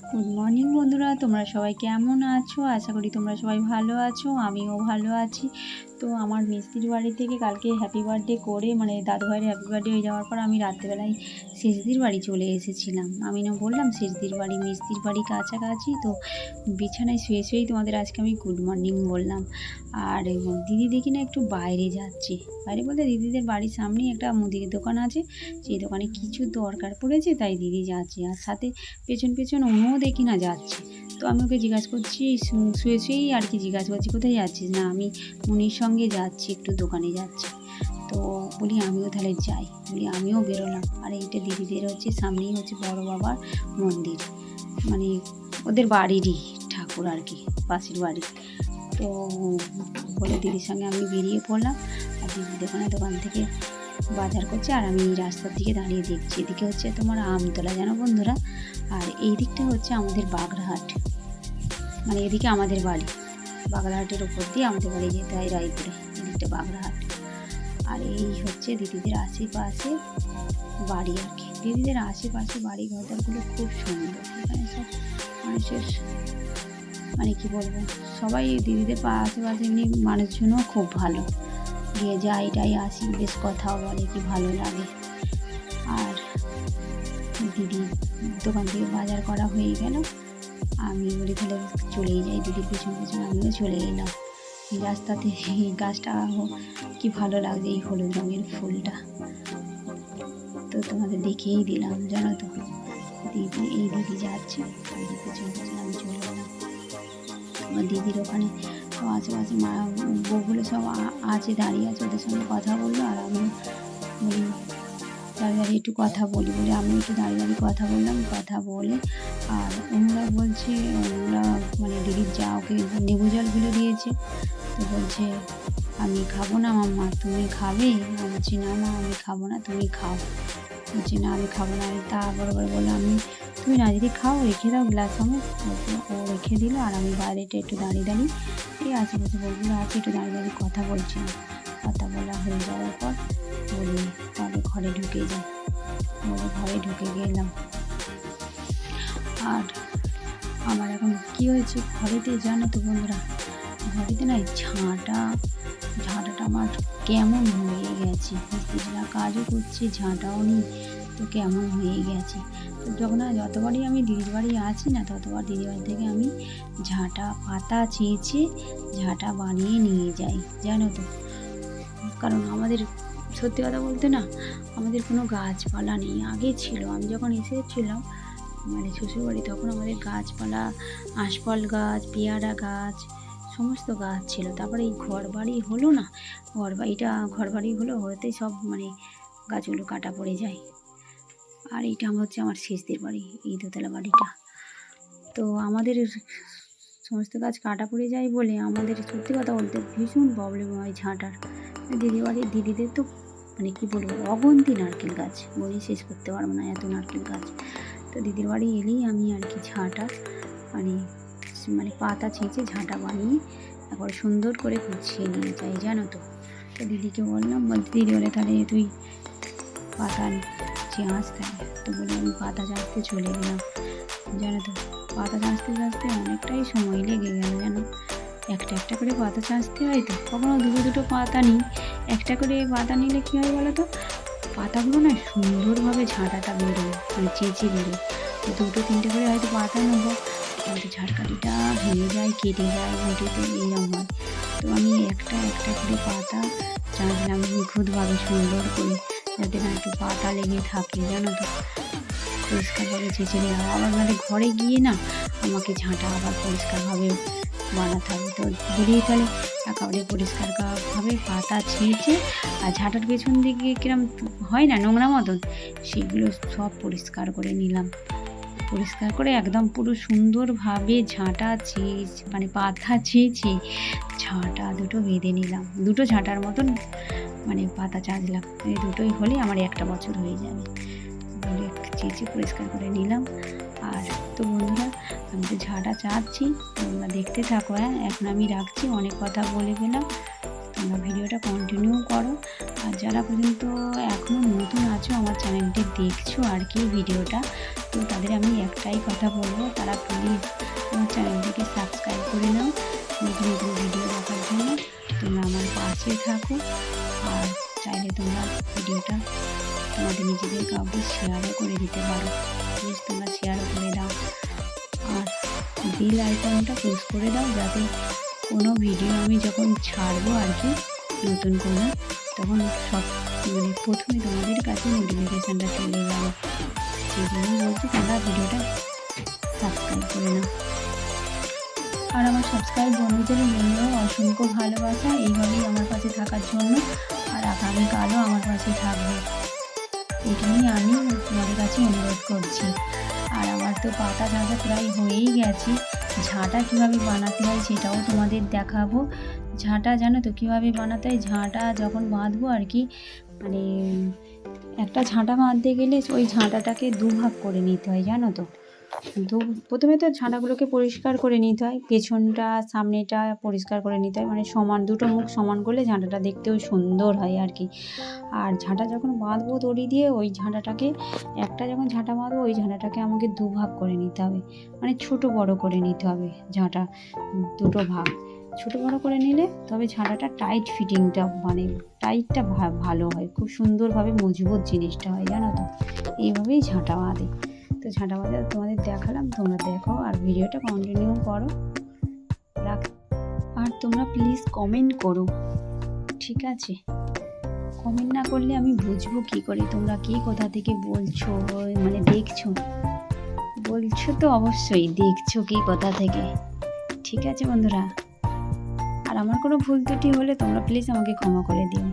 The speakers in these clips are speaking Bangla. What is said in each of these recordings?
গুড মর্নিং বন্ধুরা। তোমরা সবাই কেমন আছো? আশা করি তোমরা সবাই ভালো আছো, আমিও ভালো আছি। তো আমার মিস্ত্রির বাড়ি থেকে কালকে হ্যাপি বার্থডে করে মানে দাদু ভাইয়ের হ্যাপি বার্থডে হয়ে যাওয়ার পর আমি রাত্রেবেলায় শেষদির বাড়ি চলে এসেছিলাম। আমি না বললাম শেষদির বাড়ি, মিস্ত্রির বাড়ি কাছাকাছি, তো বিছানায় শুয়ে শুয়েই তোমাদের আজকে আমি গুড মর্নিং বললাম। আর দিদি দেখি না একটু বাইরে যাচ্ছে। বাইরে বলতে দিদিদের বাড়ির সামনেই একটা মুদির দোকান আছে, সেই দোকানে কিছু দরকার পড়েছে, তাই দিদি যাচ্ছে। আর সাথে পেছন পেছন অনুও দেখি না যাচ্ছে। তো আমি ওকে জিজ্ঞাসা করছি শুয়ে শুয়েই আর কি জিজ্ঞাসা করছি? কোথায় যাচ্ছিস? না, আমি মুনির সঙ্গে যাচ্ছি, একটু দোকানে যাচ্ছি। তো বলি, আমিও তাহলে যাই। বলি, আমিও বেরোলাম। আর এইটা দিদিদের হচ্ছে, সামনেই হচ্ছে বড় বাবার মন্দির। মানে ওদের বাড়িরই ঠাকুর আর কি, পাশের বাড়ি। তো বলে দিদির সঙ্গে আমি বেরিয়ে পড়লাম, আর দিদি দোকানে, দোকান থেকে বাজার করছে আর আমি রাস্তার দিকে দাঁড়িয়ে দেখছি। এদিকে হচ্ছে তোমার আমতলা, জানো বন্ধুরা? আর এই দিকটা হচ্ছে আমাদের বাগড়াহাট। মানে এদিকে আমাদের বাড়ি। বাগড়াহাটের ওপর দিয়ে আমাদের বাড়ি যেতে হয় রায়পুরে এদিকটা বাগড়াহাট। আর এই হচ্ছে দিদিদের আশেপাশে বাড়ি আর কি। দিদিদের আশেপাশে বাড়ি ঘরগুলো খুব সুন্দর। এখানে সব মানুষের মানে কি বলব? সবাই দিদিদের আশেপাশে এমনি মানুষজনও খুব ভালো। গিয়ে যাই টাই আসি, বেশ কথাও বলে কি ভালো লাগে। আর দিদি, দোকান থেকে বাজার করা হয়ে গেল। আমি বলি তাহলে চলেই যাই, দিদির পেছন পেছন আমিও চলে এলাম। রাস্তাতে এই গাছটা কি ভালো লাগছে এই হলুদ রঙের ফুলটা। তো তোমাদের দেখেই দিলাম, জানো তো। দিদি, এই দিদি যাচ্ছে দিদির পেছন আমি চলে এলাম। আমার দিদির ওখানে সব আশেপাশে মা বউগুলো সব আছে, দাঁড়িয়ে আছে, ওদের সঙ্গে কথা বলল, আর আমি বলি দাঁড়িয়ে দাঁড়িয়ে একটু কথা বলি। বলে আমি একটু দাঁড়িয়ে দাঁড়িয়ে কথা বললাম, কথা বলে, আর অনুরা বলছে, অনুরা মানে দিদির যা ওকে লেবু জল গুলে দিয়েছে, তো বলছে, আমি খাব না মাম্মা, তুমি খাবে? আমি বলছি, না মা, আমি খাব না, তুমি খাও। বলছি, না, আমি খাব না। আমি তা বরাবর বলে আমি তুমি না যদি খাও, রেখে দাও, গ্লাস আমি ও রেখে দিল, আর আমি বাইরেটা একটু দাঁড়িয়ে দাঁড়িয়ে, এই আশেপাশে বলগুলো আছে একটু দাঁড়িয়ে দাঁড়িয়ে কথা বলছিলাম কথা বলা হয়ে যাওয়ার পর বলি, তাহলে ঘরে ঢুকে যাই। বলে ঘরে ঢুকে গেলাম। আর আমার এখন কি হয়েছে ঘরেতে জানো তো বন্ধুরা? ঘরেতে না ঝাঁটা, ঝাঁটাটা আমার কেমন হয়ে গেছে। কাজও করছে, ঝাঁটাও নেই, তো কেমন হয়ে গেছে। যখন যতবারই আমি দিদির বাড়ি আছি না, ততবার দিদির বাড়ি থেকে আমি ঝাঁটা পাতা চেয়েছে ঝাঁটা বানিয়ে নিয়ে যাই, জানো তো। কারণ আমাদের, সত্যি কথা বলতে না, আমাদের কোনো গাছপালা নেই। আগে ছিল, আমি যখন এসেছিলাম মানে শ্বশুরবাড়ি, তখন আমাদের গাছপালা আশফল গাছ, পেয়ারা গাছ, সমস্ত গাছ ছিল। তারপরে এই ঘর বাড়ি হলো না ঘর বাড়িটা ঘর বাড়ি হলো হতেই সব মানে গাছগুলো কাটা পড়ে যায়। আর এইটা হচ্ছে আমার শেষদের বাড়ি, এই দোতলা বাড়িটা। তো আমাদের সমস্ত গাছ কাটা পড়ে যায় বলে আমাদের সত্যি কথা বলতে ভীষণ প্রবলেম হয় ঝাঁটার। দিদি বাড়ির দিদিদের তো মানে কী বলব, অগন্তি নারকেল গাছ। বলে শেষ করতে পারব না এত নারকেল গাছ। তো দিদির বাড়ি এলেই আমি আর কি ঝাঁটা মানে মানে পাতা ছেঁচে ঝাঁটা বানিয়ে তারপরে সুন্দর করে গুছিয়ে নিয়ে যাই, জানো তো। তো দিদিকে বললাম, বলতে দিদি বলে, তাহলে তুই পাতা চাঁচ থাকে তো বলে আমি পাতা চাঁচতে চলে গেলাম। জানো তো, পাতা চাঁচতে চাঁচতে অনেকটাই সময় লেগে গেল, জানো? একটা একটা করে পাতা চাঁচতে হয় তো, কখনো দুটো দুটো পাতা নিই। একটা করে পাতা নিলে কী হয় বলো তো, পাতাগুলো না সুন্দরভাবে ঝাঁটাটা বেরোয় মানে চেঁচে বেরোয়। তো দুটো তিনটে করে হয়তো পাতা নেব হয়তো ঝাড়কাঠিটা ভেঙে যায়, কেটে যায়, মাটিতে এরকম হয়। তো আমি একটা একটা করে পাতা চাঁচলাম নিখুঁতভাবে সুন্দর করে। যাতে না একটু পাটা লেগে থাকে, জানো তো। পরিষ্কারভাবে ছেঁচে নেওয়া আবার মানে ঘরে গিয়ে না আমাকে ঝাঁটা আবার পরিষ্কারভাবে বানাতে হবে। তো ঘুরিয়ে তাহলে একেবারে পরিষ্কারভাবে পাতা ছেঁচে আর ঝাঁটার পেছন দিকে কিরম হয় না নোংরা মতন, সেগুলো সব পরিষ্কার করে নিলাম। পরিষ্কার করে একদম পুরো সুন্দরভাবে ঝাঁটা ছেঁচ মানে পাতা ছেঁচে, ঝাঁটা দুটো বেঁধে নিলাম। দুটো ঝাঁটার মতন মানে পাতা চাঁচলাম এই দুটোই হলে আমার একটা বছর হয়ে যাবে। বলে চেঁচে পরিষ্কার করে নিলাম। আর তো বন্ধুরা, আমি তো ঝাঁটা চাচ্ছি তোমরা দেখতে থাকো হ্যাঁ? এখন আমি রাখছি, অনেক কথা বলে গেলাম। তোমরা ভিডিওটা কন্টিনিউ করো। আর যারা পর্যন্ত এখনও নতুন আছো, আমার চ্যানেলটি দেখছ আর কি ভিডিওটা তো তাদের আমি একটাই কথা বলব, তারা প্লিজ আমার চ্যানেলটিকে সাবস্ক্রাইব করে নাও, নতুন নতুন ভিডিও দেখার জন্য। তোমরা আমার পাশে থাকো, আর চাইলে তোমরা ভিডিওটা তোমাদের নিজেদের কাউকে শেয়ারও করে দিতে পারো। প্লিজ তোমরা শেয়ারও করে দাও। আর বিল আইকনটা প্রেস করে দাও, যাতে কোনো ভিডিও আমি যখন ছাড়বো আর কি নতুন করে, তখন সব মানে প্রথমে তোমাদের কাছে নোটিফিকেশানটা চলে যাবে। তোমরা ভিডিওটা সাবস্ক্রাইব করে আর আমার সাবস্ক্রাইব বন্ধুদের জন্য অসংখ্য ভালোবাসা, এইভাবেই আমার পাশে থাকার জন্য। আর আগামীকালও আমার পাশে থাকবে। এটাই আমি তোমাদের কাছে অনুরোধ করছি। আর আমার তো পাতা ঝাঁটা প্রায় হয়েই গেছে। ঝাঁটা কীভাবে বানাতে হয় সেটাও তোমাদের দেখাবো। ঝাঁটা জানো তো কীভাবে বানাতে হয়? ঝাঁটা যখন বাঁধবো আর কি মানে একটা ঝাঁটা বাঁধতে গেলে ওই ঝাঁটাটাকে দুভাগ করে নিতে হয়, জানো তো? দু, প্রথমে তো ঝাঁটাগুলোকে পরিষ্কার করে নিতে হয়, পেছনটা, সামনেটা পরিষ্কার করে নিতে হয় মানে সমান, দুটো মুখ সমান করলে ঝাঁটাটা দেখতেও সুন্দর হয় আর কি। আর ঝাঁটা যখন বাঁধবো দড়ি দিয়ে, ওই ঝাঁটাটাকে, একটা যখন ঝাঁটা বাঁধবো ওই ঝাঁটাটাকে আমাকে দুভাগ করে নিতে হবে। মানে ছোট বড় করে নিতে হবে ঝাঁটা, দুটো ভাগ। ছোট বড় করে নিলে তবে ঝাঁটাটা টাইট ফিটিংটা মানে টাইটটা ভালো হয়। খুব সুন্দরভাবে মজবুত জিনিসটা হয়, জানো তো? এইভাবেই ঝাঁটা বাঁধে। তো ঝাঁটা বাঁধে, তোমাদের দেখালাম, তোমরা দেখো আর ভিডিওটা কন্টিনিউ করো। রাখ আর তোমরা প্লিজ কমেন্ট করো, ঠিক আছে? কমেন্ট না করলে আমি বুঝব কী করে, তোমরা কে কোথা থেকে বলছো মানে দেখছ? বলছো তো অবশ্যই, দেখছ কি কোথা থেকে? ঠিক আছে বন্ধুরা? আমার কোনো ভুল ত্রুটি হলে তোমরা প্লিজ আমাকে ক্ষমা করে দিও।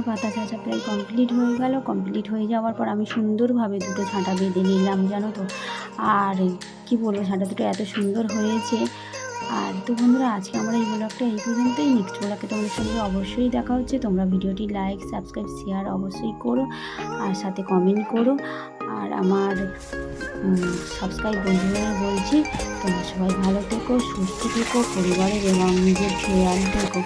আমার পাতা চাচা প্রায় কমপ্লিট হয়ে গেল। কমপ্লিট হয়ে যাওয়ার পর আমি সুন্দরভাবে দুটো ছাঁটা বেঁধে নিলাম, জানো তো। আর কি বলব, ছাঁটা দুটো এত সুন্দর হয়েছে। আর তো বন্ধুরা, আজকে আমার এই ব্লগটা এই পর্যন্তই। নেক্সট ব্লগে তোমাদের সঙ্গে অবশ্যই দেখা হচ্ছে। তোমরা ভিডিওটি লাইক সাবস্ক্রাইব শেয়ার অবশ্যই করো আর সাথে কমেন্ট করো। আর আমার সাবস্ক্রাইব বন্ধুরা বলছি, তোমরা সবাই ভালো থেকো, সুস্থ থেকো, পরিবারের এবং নিজের খেয়াল থেকো।